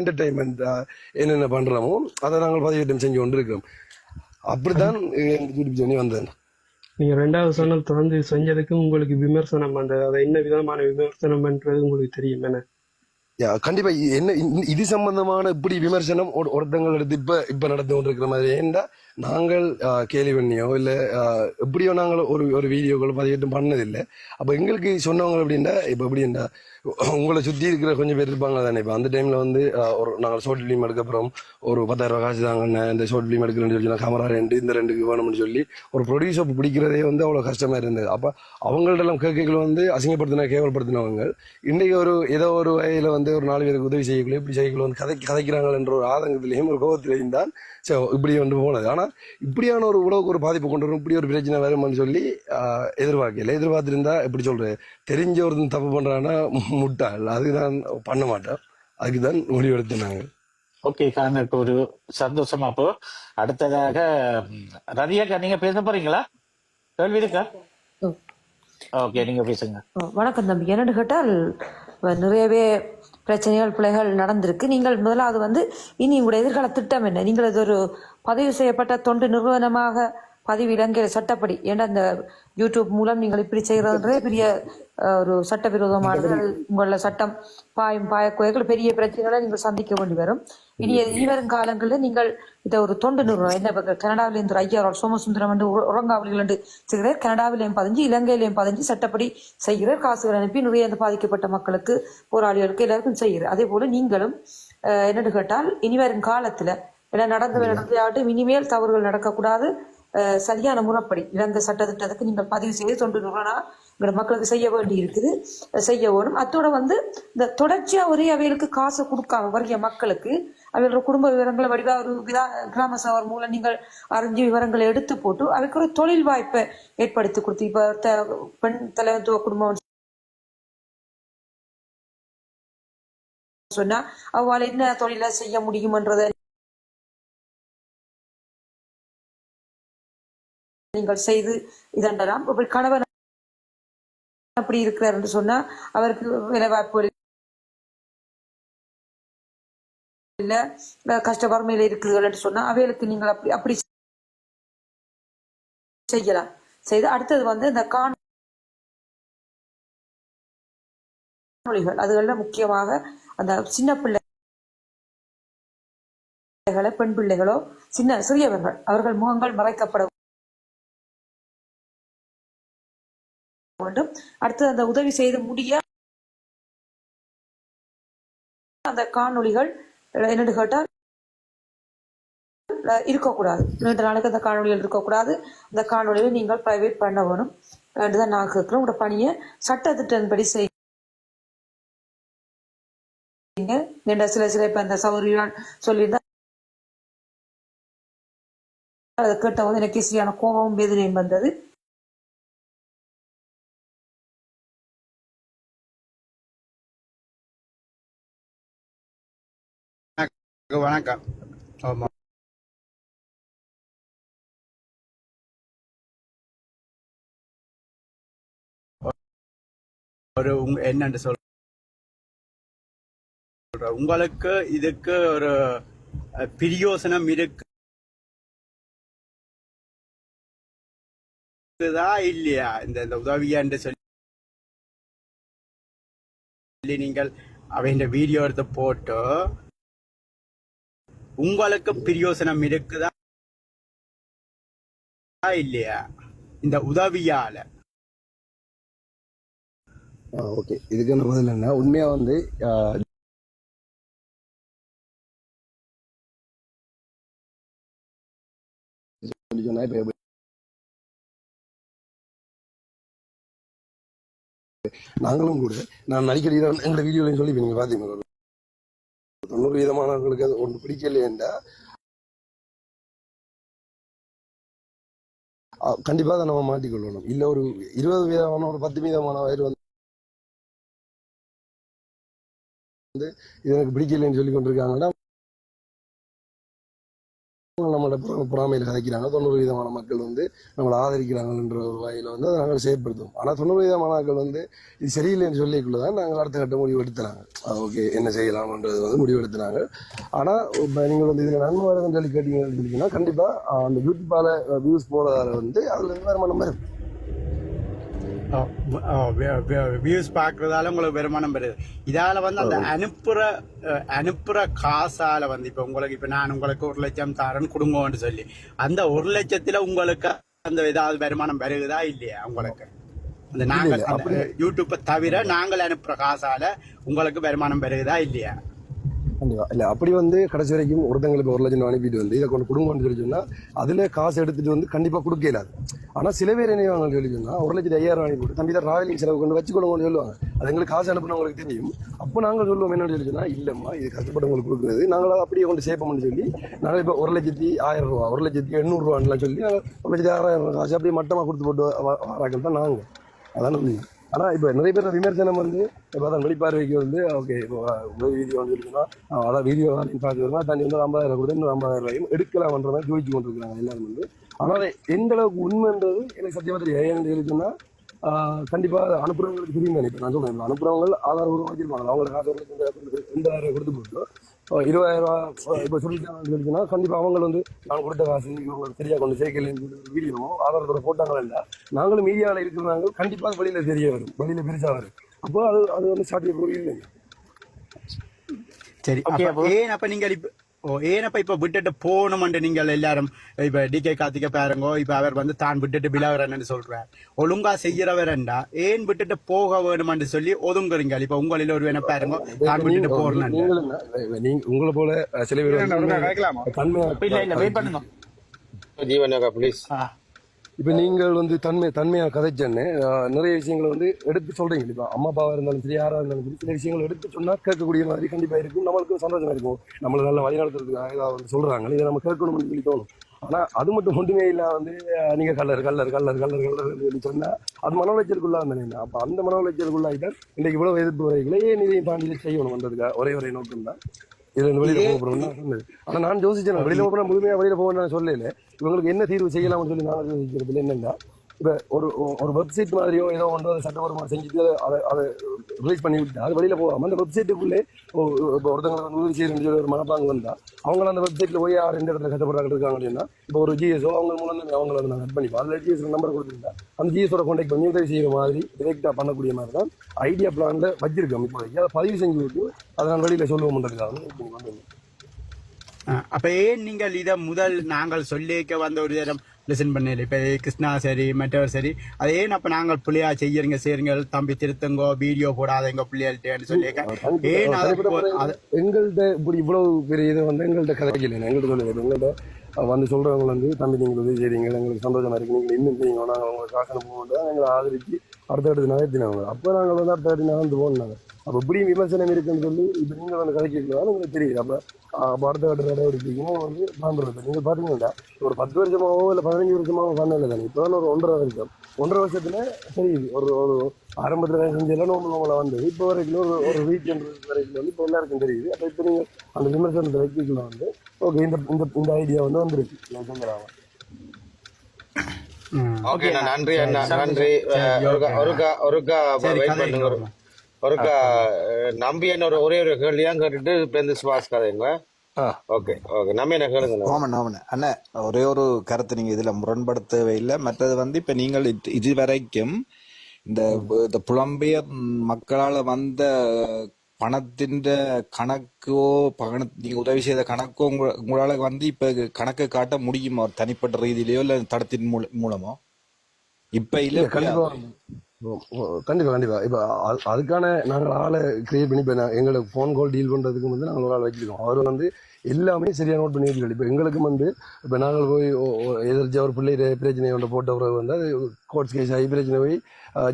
Entertainment என்னென்ன பண்றோமோ அதை நாங்கள் பதிவேற்றம் செஞ்சு கொண்டு இருக்கிறோம் அப்படித்தான் யூடியூப் ஜேர்னி வந்தேன் நீங்க ரெண்டாவது சேனல் தொடர்ந்து செஞ்சதுக்கு உங்களுக்கு விமர்சனம் அந்த அதை என்ன விதமான விமர்சனம்ன்றது உங்களுக்கு தெரியும் என்ன? கண்டிப்பா என்ன இது சம்பந்தமான இப்படி விமர்சனம் ஒரு- ஒருத்தங்கள் எடுத்து இப்ப இப்ப நடந்து கொண்டிருக்கிற மாதிரி. ஏன்டா நாங்கள் ஆ, கேலி பண்ணியோ எப்படியோ நாங்கள் ஒரு ஒரு வீடியோக்கள் பதிவேற்றம் பண்ணதில்லை. அப்போ எங்களுக்கு சொன்னவங்க எப்படின்னா இப்போ எப்படின்னா உங்களை சுற்றி இருக்கிற கொஞ்சம் பேர் இருப்பாங்க தானே. இப்போ அந்த டைமில் வந்து ஒரு நாங்கள் ஷோர்ட் ஃபிலிம் எடுக்க அப்புறம் ஒரு பத்தாயிரம் ரூபாய் காசு தாங்கண்ணே இந்த ஷோர்ட் ஃபிலிம் எடுக்கிறேன்னு சொல்லி கேமரா ரெண்டு இந்த ரெண்டுக்கு வேணும்னு சொல்லி ஒரு ப்ரொடியூசர் பிடிக்கிறதே வந்து அவ்வளோ கஷ்டமா இருந்தது. அப்போ அவங்கள்ட்டெல்லாம் கேட்கைகள் வந்து அசிங்கப்படுத்தின கேவலப்படுத்தினவங்க. இன்றைக்கு ஒரு ஏதோ ஒரு வகையில் வந்து ஒரு நாலு பேருக்கு உதவி செய்யக்குள்ள இப்படி செய்யக்குள்ள வந்து கதை கதைக்கிறாங்க என்ற ஒரு ஆதங்கத்திலையும் ஒரு கோபத்திலையும் தான் சரி இப்படி வந்து போனது. ஆனா இப்படியான ஒரு உலவுக்கு ஒரு பாதிப்பு கொண்டு வரும் இப்படி ஒரு பிரச்சனை வரும்னு சொல்லி எதிர்பார்க்கல. எதிர்பார்த்திருந்தா எப்படி சொல்றது தெரிஞ்ச ஒருத்தன் தப்பு பண்றான்னா முட்டாள். அதுக்கு நான் பண்ண மாட்டேன் அதுக்கு தான் முடிவெடுத்தேன் நாங்கள் ஓகே காரனுக்கு ஒரு சந்தோஷமா அப்போ அடுத்ததாக ரதியாக்கா நீங்க பேச போறீங்களா? கேள்வி இருக்கா. ஓகே நீங்க பேசுங்க. வணக்கம் தம்பி. என்னன்னு கேட்டால் நிறையவே பிரச்சனைகள் பிழைகள் நடந்திருக்கு. நீங்கள் முதலாவது வந்து இனி உங்களுடைய எதிர்கால திட்டம் என்ன? நீங்கள் இது ஒரு பதிவு செய்யப்பட்ட தொண்டு நிறுவனமாக பதிவு இலங்கை சட்டப்படி ஏன்னா அந்த யூடியூப் மூலம் நீங்கள் இப்படி செய்யறதுன்றதே பெரிய ஒரு சட்டவிரோதமானது. உங்கள சட்டம் பாயும் பாயக்குறைகள் பெரிய பிரச்சனைகளை நீங்கள் சந்திக்க வேண்டி வரும். இனி இனிவரும் காலங்களில் நீங்கள் இதை ஒரு தொண்டு நிறுவனம் என்ன கனடாவில இருந்து ஐயா சோமசுந்தரம் என்று உற- உறங்காவலிகள் என்று செய்கிறார் கனடாவிலையும் பதிஞ்சு இலங்கையிலையும் பதிஞ்சு சட்டப்படி செய்கிறார் காசுகள் அனுப்பி நிறைய அந்த பாதிக்கப்பட்ட மக்களுக்கு போராளிகளுக்கு எல்லாருக்கும் செய்கிறார். அதே போல நீங்களும் என்னன்னு கேட்டால் இனிவரும் காலத்துல ஏன்னா நடந்து நடந்தாட்டும் இனிமேல் தவறுகள் நடக்கக்கூடாது. சரியான முறைப்படி இழந்த சட்டத்திட்டத்துக்கு நீங்கள் பதிவு செய்து தொண்டு நிறுவனம் எங்களோட மக்களுக்கு செய்ய வேண்டி இருக்குது செய்ய வேணும். அத்தோட வந்து இந்த தொடர்ச்சியா ஒரே அவைகளுக்கு காசு கொடுக்காம வருகிற மக்களுக்கு அவர்களோட குடும்ப விவரங்களை வடிவா ஒரு விதா- கிராம சபர் மூலம் நீங்கள் அறிஞ்சு விவரங்களை எடுத்து போட்டு அதுக்கு ஒரு தொழில் வாய்ப்பை ஏற்படுத்தி கொடுத்து இப்ப பெண் தலைவத்துவ குடும்பம் சொன்னா அவள் என்ன தொழிலை செய்ய முடியுமன்றதை நீங்கள் செய்து இதண்டலாம். இப்படி கணவன் அப்படி இருக்கிறார் என்று சொன்னா அவருக்கு வேலைவாய்ப்பு இல்ல. கஷ்ட வறுமையில இருக்குதுகள் என்று சொன்னா அவைகளுக்கு நீங்கள் அப்படி அப்படி செய்யலாம். செய்து அடுத்தது வந்து இந்த காணொலிகள் அதுகளில் முக்கியமாக அந்த சின்ன பிள்ளைகளை பெண் பிள்ளைகளோ சின்ன சிறியவர்கள் அவர்கள் முகங்கள் மறைக்கப்பட வேண்டும். அடுத்து அந்த உதவி செய்து முடிய அந்த காணொலிகள் என்னென்னு கேட்டால் இருக்கக்கூடாது. இரண்டு நாளைக்கு அந்த காணொலிகள் இருக்கக்கூடாது. அந்த காணொளியை நீங்கள் பிரைவேட் பண்ண வேணும். என்றுதான் நான் கேட்கிறேன். உங்களோட பணியை சட்டத்திட்டன்படி செய்யுங்க. என்ற சில சில இப்ப அந்த சௌரியான் சொல்லியிருந்தா அதை கேட்ட போது எனக்கு சரியான கோபமும் வேதனையும் வந்தது. வணக்கம். ஆமா. ஒரு என்னன்னு சொல்ற. உங்களுக்கு இதுக்கு ஒரு பிரயோசனம் இருக்குதா இல்லையா? இந்த இந்த உதவியான்னு சொல்லி நீங்கள் அவன் வீடியோ எடுத்து போட்டு உங்களுக்கு பிரயோசனம் இருக்குதா? இல்லையா? இந்த உதவியால. ஓகே. இதுக்கு என்ன பதில் என்ன? உண்மையா வந்து ஆஹ், சொன்னா நாங்களும் கூட நான் அடிக்கடி எங்களோட வீடியோலையும் சொல்லி நீங்க பாத்தீங்க தொண்ணூறு விதமானவர்களுக்கு அது ஒன்று பிடிக்கலையேண்டா கண்டிப்பாக கண்டிப்பா அதை நம்ம மாட்டிக்கொள்ளணும் இல்லை ஒரு இருபது விதமான ஒரு பத்து விதமான வயிறு வந்து இது எனக்கு பிடிக்கலைன்னு சொல்லி கொண்டிருக்காங்கன்னா நம்மளோட பொறாமையில் கதைக்கிறாங்க. தொண்ணூறு விதமான மக்கள் வந்து நம்மளை ஆதரிக்கிறாங்கன்ற ஒரு வகையில் வந்து அதை நாங்கள் செயற்படுத்துவோம். ஆனால் தொண்ணூறு விதமான மக்கள் வந்து இது சரியில்லைன்னு சொல்லிக்குள்ள தான் நாங்கள் அடுத்த கட்ட முடிவு எடுத்துனாங்க ஓகே என்ன செய்யலாம்ன்றது வந்து முடிவு எடுத்துனாங்க ஆனால் இப்போ நீங்கள் வந்து இதில் நன்மை வரதுன்னு சொல்லி கேட்டீங்கன்னு சொல்லிங்கன்னா கண்டிப்பாக அந்த யூடியூப்பால் வியூஸ் போகிறதால வந்து அதில் வேறு வருமானம் வரும். வியூஸ் பார்க்கறதால உங்களுக்கு வருமானம் பெறுது இதால வந்து அந்த அனுப்புற அனுப்புற காசால வந்து இப்ப உங்களுக்கு இப்ப நான் உங்களுக்கு ஒரு லட்சம் தரேன் கொடுங்கன்னு சொல்லி அந்த ஒரு லட்சத்துல உங்களுக்கு அந்த ஏதாவது வருமானம் பெருகுதா இல்லையா உங்களுக்கு? அந்த நாங்கள் யூடியூப்பை தவிர நாங்கள் அனுப்புற காசால உங்களுக்கு வருமானம் பெருகுதா இல்லையா? கண்டிப்பா. இல்ல அப்படி வந்து கடைசி வரைக்கும் ஒருத்தங்களுக்கு ஒரு லட்சம் அனுப்பிட்டு வந்து இதை கொண்டு குடும்பம்னு சொல்லி சொன்னா அதுல காசு எடுத்துட்டு வந்து கண்டிப்பா கொடுக்க இல்லாது. ஆனா சில பேர் என்ன சொல்லி சொன்னா ஒரு லட்சம் ஐயாயிரம் ரூபாய் அனுப்பி தம்பி தான் டிராவலிங் செலவு கொண்டு வச்சுக்கொள்ளுங்கன்னு சொல்லுவாங்க. அது எங்களுக்கு காசு அனுப்புனவங்களுக்கு தெரியும். அப்போ நாங்கள் சொல்லுவோம் என்ன சொல்லி சொன்னா இல்லம்மா இது கஷ்டப்பட்டவங்களுக்கு கொடுக்குறது. நாங்கள் அப்படியே கொண்டு சேர்ப்போம்னு சொல்லி நாங்கள் இப்போ ஒரு லட்சத்தி ஆயிரம் ரூபா ஒரு லட்சத்தி எண்ணூறுரூவான்லாம் சொல்லி நாங்கள் ஒரு லட்சத்தி ஆறாயிரம் காசு அப்படியே மட்டமா கொடுத்து போட்டு வ- வராக்கள் தான் நாங்கள். அதான் உண்மை. ஆனால் இப்போ நிறைய பேர் விமர்சனம் வந்து இப்போ அதான் வெளிப்பார்வைக்கு வந்து ஓகே இப்போ ஒரு வீடியோ வந்து இருக்குன்னா அதான் வீடியோ பார்க்குறதுனா தண்ணி வந்து ஐம்பதாயிரம் கொடுத்து இன்னும் ஐம்பதாயிரம் ரூபாயும் எடுக்கலாம்ன்ற மாதிரி ஜோதிச்சு கொண்டு எல்லாரும் வந்து. ஆனால் எந்த அளவுக்கு உண்மைன்றது எனக்கு சத்தியமாக தெரியாது ஏன்னு இருக்குன்னா கண்டிப்பாக அனுப்புறவங்களுக்கு தெரியும் இப்போ நான் சொல்கிறேன் அனுப்புறவங்க ஆதாரபூர்வம் வச்சிருப்பாங்க அவங்களுக்கு காசு ரெண்டாயிரம் கொடுத்து போட்டு ரூபாய் இப்போ சொல்லிட்டாங்கன்னு சொல்லிச்சுன்னா கண்டிப்பா அவங்க வந்து நான் கொடுத்த காசு இவங்களுக்கு சரியா கொண்டு சேர்க்கலன்னு வீடியோ ஆதாரத்தோட போட்டாங்களா இல்ல நாங்களும் மீடியாவில் இருக்கிறவங்க கண்டிப்பா அது வெளியில தெரிய வரும். வெளியில பெருசா வரும். அப்போ அது அது வந்து சாத்தியக்கூறு இல்லைங்க. சரி அப்ப ஏன் அப்ப நீங்கள் இப்ப ஓ ஏன் அப்ப இப்ப விட்டுட்டு போகணும்னு நீங்கள் எல்லாரும் இப்ப டி கே கார்த்திக பாருங்க இப்ப அவர் வந்து தான் விட்டுட்டு விலகிறன்னு சொல்றார். ஒழுங்கா செய்யறவரண்டா ஏன் விட்டுட்டு போக வேணும்னு சொல்லி ஒதுங்குறீங்க? இப்ப உங்களில் ஒரு வேணா பாருங்க தான் விட்டுட்டு என்ன, நீங்க உங்களை போல சில பேர் தன்மையா இப்ப ஜீவனக்கா ப்ளீஸ். இப்போ நீங்கள் வந்து தன்மை தன்மையாக கதைச்சேன்னு நிறைய விஷயங்களை வந்து எடுத்து சொல்கிறீங்க இப்போ அம்மா அப்பாவாக இருந்தாலும் சரி யாராக இருந்தாலும் சரி சில விஷயங்கள் எடுத்து சொன்னால் கேட்கக்கூடிய மாதிரி கண்டிப்பாக இருக்கும். நம்மளுக்கும் சந்தோஷமாக இருக்கும். நம்மளை நல்லா வழிநடத்துறதுக்காக ஏதாவது வந்து சொல்கிறாங்க இதை நம்ம கேட்கணும்னு சொல்லி தோணும். ஆனால் அது மட்டும் ஒன்றுமே இல்லை வந்து நீங்கள் கல்லர் கல்லர் கல்லர் கல்லர் கல்லர் சொல்லி சொன்னால் அது மன உளைச்சலுக்குள்ளா இருந்தானே அப்போ அந்த மன உளைச்சலுக்குள்ளாயிட்டால் இன்னைக்கு இவ்வளோ எதிர்ப்பு வரைகளை ஏன் இதையும் தாண்டி செய்யணும் வந்ததுக்காக ஒரே ஒரே நோக்கம் தான். இதுல வெளியில போக போறோம்னு ஆனா நான் யோசிச்சேன் வெளியில போனா முழுமையா வெளியில போக நான் சொல்லல. இவங்களுக்கு என்ன தீர்வு செய்யலாம்னு சொல்லி நான் யோசிக்கிறதுல என்னன்னா இப்ப ஒரு ஒரு வெப்சைட் மாதிரியோ ஏதோ ஒன்று அதை சட்டபூர்வமாக செஞ்சுட்டு அதை அதை ரிலீஸ் பண்ணி விட்டு அது வெளியில் போகாமல் அந்த வெப்சைட்டுக்குள்ளே இப்போ ஒருத்தவங்க வந்து உதவி செய்யணும்னு சொல்லி ஒரு மனப்பாங்க வந்தால் அவங்க அந்த வெப்சைட்டில் போய் யார் எந்த இடத்துல கஷ்டப்படுறாங்க இருக்காங்க அப்படின்னா இப்போ ஒரு ஜிஎஸ்ஓ அவங்க மூலம் அவங்கள வந்து நான் கட் பண்ணிப்போம். அதில் ஜிஎஸ் நம்பர் கொடுத்துருந்தா அந்த ஜிஎஸோட கான்டாக்ட் பண்ணி உதவி செய்கிற மாதிரி டிரெக்டாக பண்ணக்கூடிய மாதிரி தான் ஐடியா பிளானில் வச்சிருக்கோம் இப்போதைக்கு. அதை பதிவு செஞ்சு விட்டு அதை நான் வெளியில் சொல்லுவோம்ன்றதுக்காக வந்து இப்ப ஏன் நீங்கள் இதை முதல் நாங்கள் சொல்லிக்க வந்த ஒரு நேரம் லிசன் பண்ணல இப்ப கிருஷ்ணா சரி மற்றவர் சரி. அதை ஏன் அப்ப நாங்கள் பிள்ளையா செய்யறீங்க செய்யுங்க தம்பி திருத்துங்கோ வீடியோ போடாதீங்க பிள்ளைகள்ட்டேன்னு சொல்லியிருக்க ஏன் அதை எங்கள்கிட்ட இப்படி இவ்வளவு பெரிய இது வந்து எங்கள்கிட்ட கதைக்கல எங்கள்கிட்ட சொல்லுது எங்கள்கிட்ட வந்து சொல்றவங்க வந்து தம்பி நீங்கள் உதவி செய்றீங்க. எங்களுக்கு சந்தோஷமா இருக்கு. நீங்கள் இன்னும் செய்யுங்க. நாங்கள் உங்களுக்கு காசு அனுப்புவோம். எங்களை ஆதரிச்சு அடுத்த அடுத்து நகர்த்தினாங்க அப்போ நாங்கள் வந்து அடுத்த அடுத்து நகர்ந்து போனாங்க அப்போ இப்படி விமர்சனம் இருக்குன்னு சொல்லி இப்போ நீங்கள் வந்து கதைக்கலாம் உங்களுக்கு தெரியுது அப்போ அப்போ அடுத்த கட்ட நடவடிக்கைக்கும் வந்து பண்ணுறது நீங்கள் பார்த்தீங்கன்னா ஒரு பத்து வருஷமாவோ இல்லை பதினஞ்சு வருஷமாவோ பண்ணல தானே. இப்போ ஒரு ஒன்றரை வருஷம். ஒன்றரை வருஷத்துல தெரியுது ஒரு ஒரு ஆரம்பத்தில் செஞ்செல்லாம் நோம்பு நோம்பல வந்து இப்போ வரைக்கும் ஒரு ஒரு வீக்கெண்ட் வரைக்கும் வந்து இப்போ எல்லாருக்கும் தெரியுது. அப்போ இப்போ நீங்கள் அந்த விமர்சனத்தை வைக்கலாம் வந்து ஓகே இந்த இந்த இந்த ஐடியா வந்து வந்துருக்கு. நான் சொல்கிறேன் ஓகே நன்றி அண்ணா. நன்றி. ஒருக்கா ஒருக்கா வெயிட் பண்ணுங்க. ஒருக்கா நம்பி என்ன ஒரு ஒரே ஒரு கேள்வியா கேட்டுட்டு இப்ப இந்த சுபாஷ் கதைங்க ஆ. Okay okay. நம்ம என்ன கேளுங்க அண்ணா ஒரே ஒரு கருத்து நீங்க இதுல முரண்படுத்த தேவையில்லை மற்றது வந்து இப்ப நீங்கள் இது- இதுவரைக்கும் இந்த இந்த புலம்பெயர் மக்களால வந்த பணத்தின் கணக்கோ பண நீங்க உதவி செய்த கணக்கோ உங்க- உங்களால வந்து இப்ப கணக்கு காட்ட முடியுமா? ஒரு தனிப்பட்ட ரீதியிலயோ இல்ல தடத்தின் மூல- மூலமோ? இப்ப இல்ல கண்டிப்பா. கண்டிப்பா கண்டிப்பா. இப்ப அது- அதுக்கான நாங்கள் ஆளை கிரியேட் பண்ணி இப்ப நான் எங்களுக்கு ஃபோன் கால் டீல் பண்றதுக்கு வந்து நாங்கள் ஒரு ஆள் வச்சிருக்கோம் அவர் வந்து எல்லாமே சரியா நோட் பண்ணி வச்சுக்கல இப்ப எங்களுக்கும் வந்து இப்ப நாங்கள் போய் எதிர்த்து ஒரு பிள்ளை பிரச்சனை ஒன்று போட்ட பிறகு வந்து அது கோர்ட்ஸ் கேஸ் ஆகி பிரச்சனை போய்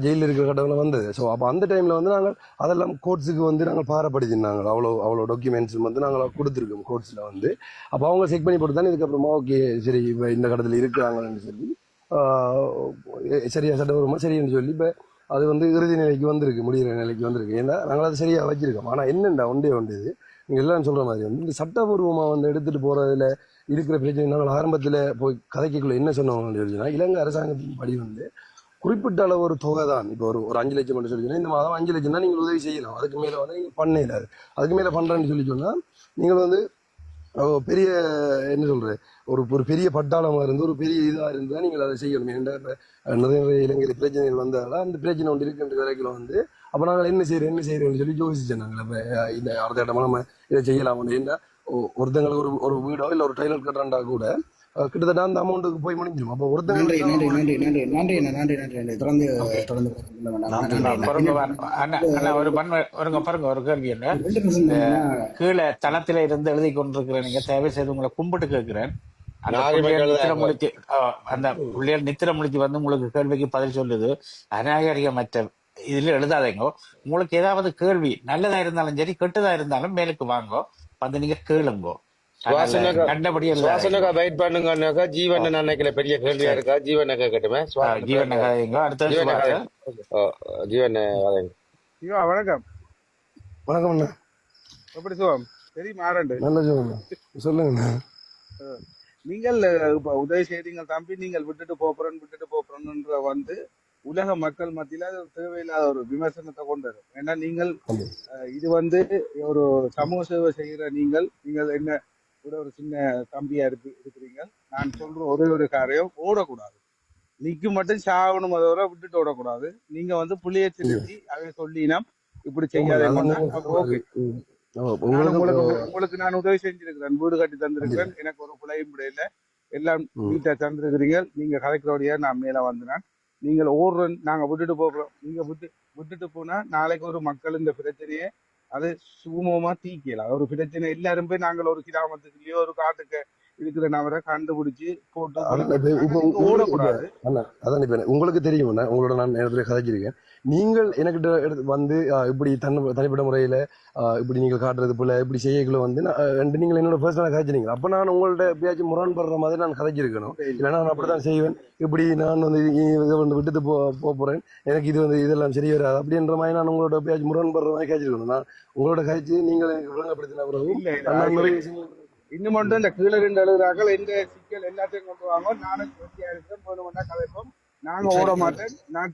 ஜெயிலில் இருக்கிற கட்டத்தில் வந்தது ஸோ அப்போ அந்த டைமில் வந்து நாங்கள் அதெல்லாம் கோர்ட்ஸுக்கு வந்து நாங்கள் பாரப்படுத்தினாங்க. அவ்வளோ அவ்வளோ டாக்குமெண்ட்ஸ் வந்து நாங்கள் கொடுத்துருக்கோம் கோர்ட்ஸில் வந்து. அப்போ அவங்க செக் பண்ணி போட்டு தானே இதுக்கப்புறமா ஓகே சரி இப்போ இந்த கடத்தில் இருக்கிறாங்கன்னு சொல்லி சரியாக சரியா சட்டபூர்வமா சரின்னு சொல்லி இப்போ அது வந்து இறுதி நிலைக்கு வந்திருக்கு முடிகிற நிலைக்கு வந்திருக்கு. ஏன்னா நாங்கள் அதை சரியாக வச்சுருக்கோம். ஆனால் என்னண்டா ஒன்றே ஒன்று இது? நீங்க எல்லாரும் மாதிரி வந்து இந்த சட்டபூர்வமாக வந்து எடுத்துகிட்டு போகிறதுல இருக்கிற பிரச்சனை நாங்கள் ஆரம்பத்தில் போய் கதைக்குள்ளே என்ன சொன்னவங்க சொல்லிச்சுன்னா இலங்கை அரசாங்கத்தின் படி வந்து குறிப்பிட்ட அளவு ஒரு தொகை தான் இப்போ ஒரு ஒரு அஞ்சு லட்சம் மட்டும் சொல்லி சொன்னா, இந்த மாதம் அஞ்சு லட்சம் தான் நீங்கள் உதவி செய்யலாம். அதுக்கு மேலே வந்து நீங்கள் பண்ண இயலாது அதுக்கு மேலே பண்ணுறேன்னு சொல்லி சொன்னால் நீங்கள் வந்து பெரிய என்ன சொல்கிறது ஒரு ஒரு பெரிய பட்டாளமாக இருந்து ஒரு பெரிய இதாக இருந்தால் நீங்கள் அதை செய்யணும். ஏன்டா இப்ப, நிறைய நிறைய பிரச்சனைகள் வந்தாலும் அந்த பிரச்சனை ஒன்று இருக்குன்ற வரைக்கும் வந்து அப்போ நாங்கள் என்ன செய்யறோம் என்ன செய்யறோம்னு சொல்லி யோசிச்சோம் நாங்கள் இப்போ இந்த அடுத்த இடமா நம்ம இதை செய்யலாம் ஏன்டா ஒ- ஒருத்தங்களுக்கு ஒரு ஒரு வீடோ இல்லை ஒரு டைலர் கட்டுறாண்டா கூட கிட்டத்தட்ட அந்த அமௌண்ட்டுக்கு போய் முடிஞ்சிடும் அப்போ நன்றி ஒருத்தங்களுக்கு நன்றி நன்றி நன்றி நன்றி அண்ணா, நன்றி நன்றி நன்றி. தொடர்ந்து தொடர்ந்து. நன்றி ஒரு பன்மை ஒருங்க பாருங்க ஒரு கேள்வி என்ன. கீழே தளத்தில இருந்து எழுதி கொண்டிருக்கிற நீங்க தயவு செய்து உங்களை கும்பிட்டு கேட்கிறேன். அந்த எழுத- நித்திர முடிச்சு அந்த புள்ளியல் நித்திர முடிச்சு வந்து உங்களுக்கு கேள்விக்கு பதில் சொல்லுது. அநாகரிகமற்ற இதுல எழுதாதீங்க. உங்களுக்கு ஏதாவது கேள்வி நல்லதா இருந்தாலும் சரி கெட்டதா இருந்தாலும் மேலுக்கு வாங்கோ. வந்து நீங்க கேளுங்கோ. கண்டபடி சுவாசனக்கா வெயிட் பண்ணுங்கன்னாக்கா ஜீவன் நினைக்கல பெரிய கேள்வியா இருக்கா? ஜீவனை கேட்கட்டுமே ஜீவன் ஐயோ வணக்கம். வணக்கம் அண்ணா. எப்படி சுகம் சரி மாறண்டு நல்ல சொல்லுங்க நீங்கள் இப்ப உதவி செய்றீங்க தம்பி நீங்கள் விட்டுட்டு போறேன்னு விட்டுட்டு போறேன்ற வந்து உலக மக்கள் மத்தியில தேவையில்லாத ஒரு விமர்சனத்தை கொண்டு வரும். ஏன்னா நீங்கள் இது வந்து ஒரு சமூக சேவை செய்கிற நீங்கள் நீங்கள் என்ன கூட ஒரு சின்ன தம்பியா இருக்கு இருக்கிறீங்க. நான் சொல்ற ஒரே ஒரு காரியம் ஓடக்கூடாது. நிக்கு மட்டும் சாகணும் அதோட விட்டுட்டு ஓடக்கூடாது. நீங்க வந்து புள்ளிய திருத்தி அவன் சொல்லினா இப்படி நான் உங்களுக்கு நான் உதவி செஞ்சிருக்கிறேன். வீடு கட்டி தந்திருக்கிறேன். எனக்கு ஒரு பிள்ளையும் முடியல எல்லாம். வீட்டை தந்திருக்கிறீங்க. நீங்க கலைக்கிறோடைய நான் மேல வந்தேன். நீங்கள் ஓடுற நாங்க விட்டுட்டு போகிறோம் நீங்க விட்டு விட்டுட்டு போனா நாளைக்கு ஒரு மக்கள் இந்த பிரச்சனையை அது சுமூகமா தீக்கலாம் ஒரு பிரச்சனை எல்லாரும் போய் நாங்கள் ஒரு கிராமத்துக்குள்ளேயோ ஒரு காட்டுக்கு இருக்கிற நபரை கண்டுபிடிச்சு போட்டு அதான் இப்ப- உங்களுக்கு- தெரியும் உங்களோட நான் நேரத்தில் கதைச்சிருக்கேன். நீங்கள் எனக்கிட்ட எடுத்து வந்து இப்படி தன் தனிப்பட்ட முறையில இப்படி நீங்கள் காட்டுறது போல இப்படி செய்யக்குள்ள வந்து ரெண்டு நீங்கள் என்னோட பர்சனலாக கதைச்சிருங்க அப்ப நான் உங்கள்ட்ட எப்பயாச்சும் முரண்படுற மாதிரி நான் கதைச்சிருக்கணும். இல்லைன்னா நான் அப்படித்தான் செய்வேன். இப்படி நான் வந்து இதை வந்து விட்டுட்டு போ போப் போறேன். எனக்கு இது வந்து இதெல்லாம் சரி வராது. அப்படின்ற மாதிரி நான் உங்களோட எப்பயாச்சும் முரண்படுற மாதிரி கதைச்சிருக்கணும். நான் உங்களோட கதைச்சு நீங்கள் எனக்கு விளங்கப்படுத்தின பிறகு இன்னும் மட்டும் இந்த கீழே ரெண்டு எழுதுறாக்கள் எந்த சிக்கல் எல்லாத்தையும் கொண்டு வாங்க. நானும் வெட்டியா இருக்கிறேன். வேணுமெண்டா கதைப்போம் நாங்க ஓட மாட்டேன். நான்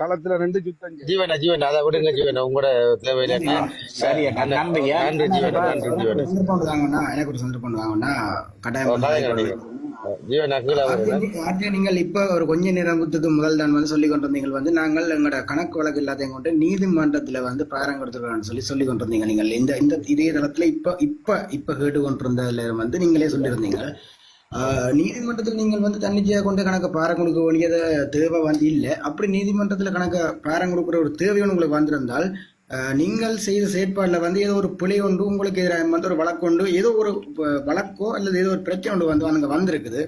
தளத்துல ரெண்டு சுத்தம். ஜீவன ஜீவன் அதை விடுங்க ஜீவன் உங்களோட தேவையில்லை. சரி நன்றி ஜீவன் நன்றி எனக்கு ஒரு சந்தர்ப்பம் கட்டாயம் ஆர்டிஐ நீங்கள் இப்ப ஒரு கொஞ்ச நேரம் குத்துக்கு முதல் தான் வந்து சொல்லி கொண்டிருந்தீங்க வந்து நாங்கள் எங்களோட கணக்கு வழக்கு எல்லாத்தையும் கொண்டு நீதிமன்றத்துல வந்து பாரம் கொடுத்துருக்கோம்னு சொல்லி சொல்லி கொண்டிருந்தீங்க நீங்கள். இந்த இந்த இதே தளத்துல இப்ப இப்ப இப்ப கேட்டு கொண்டிருந்ததுல வந்து நீங்களே சொல்லியிருந்தீங்க. நீதிமன்றத்தில் நீங்கள் வந்து தன்னிச்சையாக கொண்டு கணக்கு பாரம் கொடுக்க வேண்டியது தேவை வந்து இல்லை. அப்படி நீதிமன்றத்தில் கணக்கு பாரம் கொடுக்குற ஒரு தேவையும் உங்களுக்கு வந்திருந்தால் நீங்கள் செய்த செயற்பாடுல வந்து ஏதோ ஒரு பிழை ஒன்று உங்களுக்கு எதிராக வந்து ஒரு வழக்கு ஒன்று ஏதோ ஒரு வழக்கோ அல்லது ஏதோ ஒரு பிரச்சனை ஒன்று வந்து அங்க வந்திருக்குது.